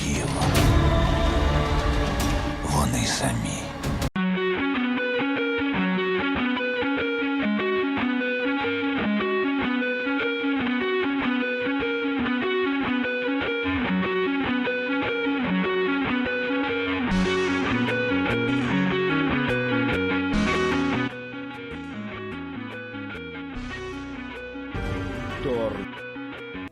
ворогів. Вони самі. Тор.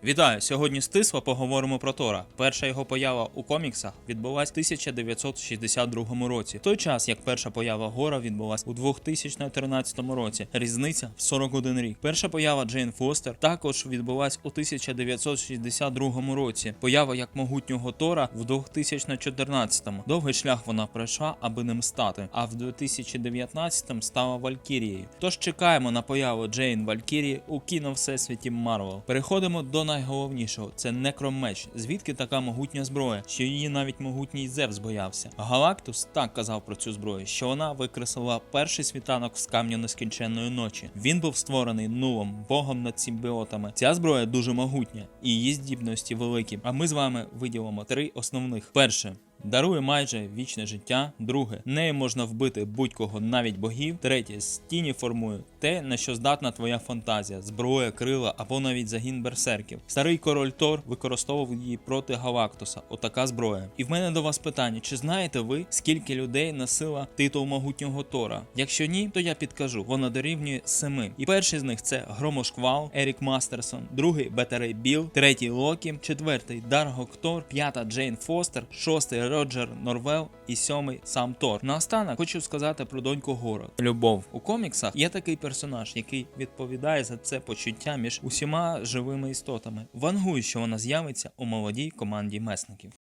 Вітаю! Сьогодні стисло поговоримо про Тора. Перша його поява у коміксах відбулась в 1962 році. В той час, як перша поява Гора відбулась у 2013 році. Різниця в 41 рік. Перша поява Джейн Фостер також відбулась у 1962 році. Поява як могутнього Тора в 2014-му. Довгий шлях вона пройшла, аби ним стати. А в 2019-му стала Валькірією. Тож чекаємо на появу Джейн Валькірії у кіно всесвіті Марвел. Переходимо до найголовнішого: це некромеч. Звідки така могутня зброя, що її навіть могутній Зевс боявся. Галактус так казав про цю зброю, що вона викреслила перший світанок з камню нескінченної ночі. Він був створений нулом, богом над симбіотами. Ця зброя дуже могутня і її здібності великі. А ми з вами виділимо три основних: перше. Дарує майже вічне життя. Друге, нею можна вбити будь-кого, навіть богів. Третє, з тіні формує те, на що здатна твоя фантазія, зброя, крила або навіть загін берсерків. Старий король Тор використовував її проти Галактуса. Отака зброя. І в мене до вас питання: чи знаєте ви, скільки людей носила титул могутнього Тора? Якщо ні, то я підкажу. Вона дорівнює семи. І перший з них це Громошквал, Ерік Мастерсон, другий Бетерей Біл, третій Локі, четвертий Даргок Тор, п'ята Джейн Фостер, шостий Роджер Норвел і сьомий сам Тор. Наостанок хочу сказати про доньку Гора. Любов у коміксах є такий персонаж, який відповідає за це почуття між усіма живими істотами. Вангую, що вона з'явиться у молодій команді месників.